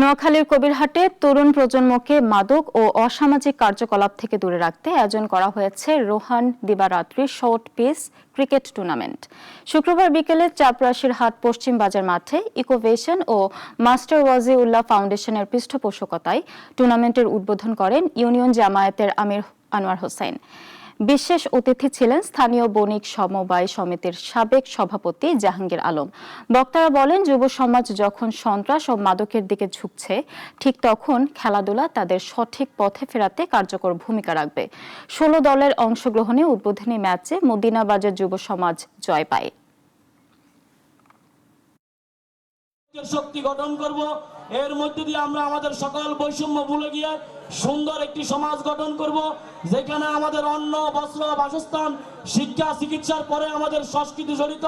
নোয়াখালীর কবিরহাটে তরুণ প্রজন্মকে মাদক ও অসামাজিক কার্যকলাপ থেকে দূরে রাখতে আয়োজন করা হয়েছে রোহান দিবারাত্রি শর্ট পিস ক্রিকেট টুর্নামেন্ট। শুক্রবার বিকেলে চাপরাশির হাট পশ্চিম বাজার মাঠে ইকোভেশন ও মাস্টার ওয়াজিউল্লাহ ফাউন্ডেশনের পৃষ্ঠপোষকতায় টুর্নামেন্টের উদ্বোধন করেন ইউনিয়ন জামায়াতের আমির আনোয়ার হোসেন। বিশেষ অতিথি ছিলেন স্থানীয় বণিক সমবায় সমিতির সাবেক সভাপতি জাহাঙ্গীর আলম। বক্তারা বলেন, যুব সমাজ যখন সন্ত্রাস ও মাদকের দিকে ঝুঁকছে, ঠিক তখন খেলাধুলা তাদের সঠিক পথে ফেরাতে কার্যকর ভূমিকা রাখবে। ষোলো দলের অংশগ্রহণে উদ্বোধনী ম্যাচে মদিনাবাজার যুব সমাজ জয় পায়। শক্তি গঠন করব। এর মধ্যে দিয়ে আমরা আমাদের সকল বৈষম্য ভুলে গিয়ে সুন্দর একটি সমাজ গঠন করব, যেখানে আমাদের অন্ন, বস্ত্র, বাসস্থান, শিক্ষা, চিকিৎসার পরে আমাদের সংস্কৃতি জড়িত।